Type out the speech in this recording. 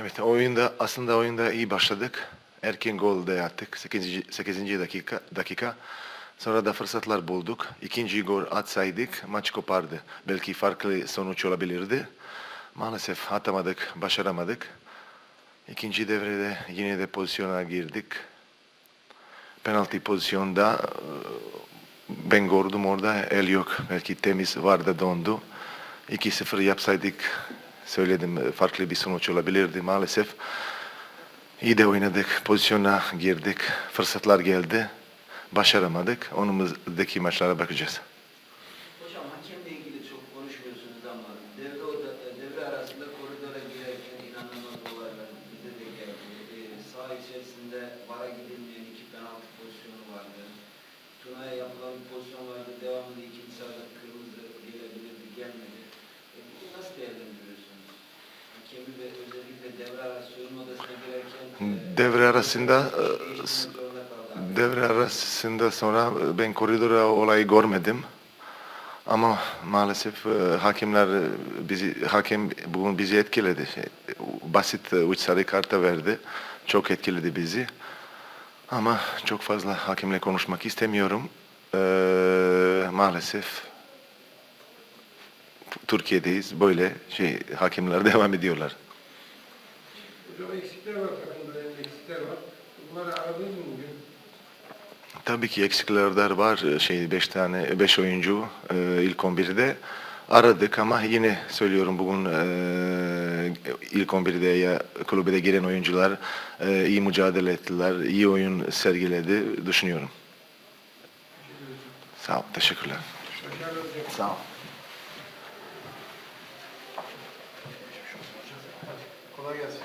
Evet oyunda aslında oyunda iyi başladık. Erken gol de attık 8. 8. dakika dakika. Sonra da fırsatlar bulduk. İkinci gol atsaydık maç kopardı. Belki farklı sonuç olabilirdi. Maalesef atamadık, başaramadık. İkinci devrede yine de pozisyona girdik. Penaltı pozisyonda e, ben gördüm orada el yok. Belki temiz vardı dondu. 2-0 yapsaydık söyledim e, farklı bir sonuç olabilirdi maalesef. İyi de oynadık, pozisyona girdik, fırsatlar geldi. Başaramadık. Önümüzdeki maçlara bakacağız. Hocam hakemle ilgili çok konuşmuyorsunuz ama devre, oda, devre arasında koridora girerken inanılmaz olaylar bize de geldi. Ee, içerisinde vara gidilmeyen iki penaltı pozisyonu vardı. Tuna'ya yapılan bir pozisyon vardı. Devamında ikinci sahada devre e, Devre arasında e, devre arasında sonra e, ben koridora olayı görmedim. Ama maalesef hakemler bizi hakem bugün bizi etkiledi. Basit üç sarı karta verdi. Çok etkiledi bizi. Ama çok fazla hakemle konuşmak istemiyorum. Ee, maalesef Türkiye'deyiz. Böyle şey hakemler devam ediyorlar. Hocam eksikler var takımda, eksikler var. Bunları aradınız mı bugün? Tabii ki eksikler var. Şey beş tane, beş oyuncu e, ilk 11'de aradık ama yine söylüyorum bugün e, ilk 11'de ya kulübe de giren oyuncular e, iyi mücadele ettiler, iyi oyun sergiledi düşünüyorum. Sağ ol, teşekkürler. Sağ ol. Kolay gelsin.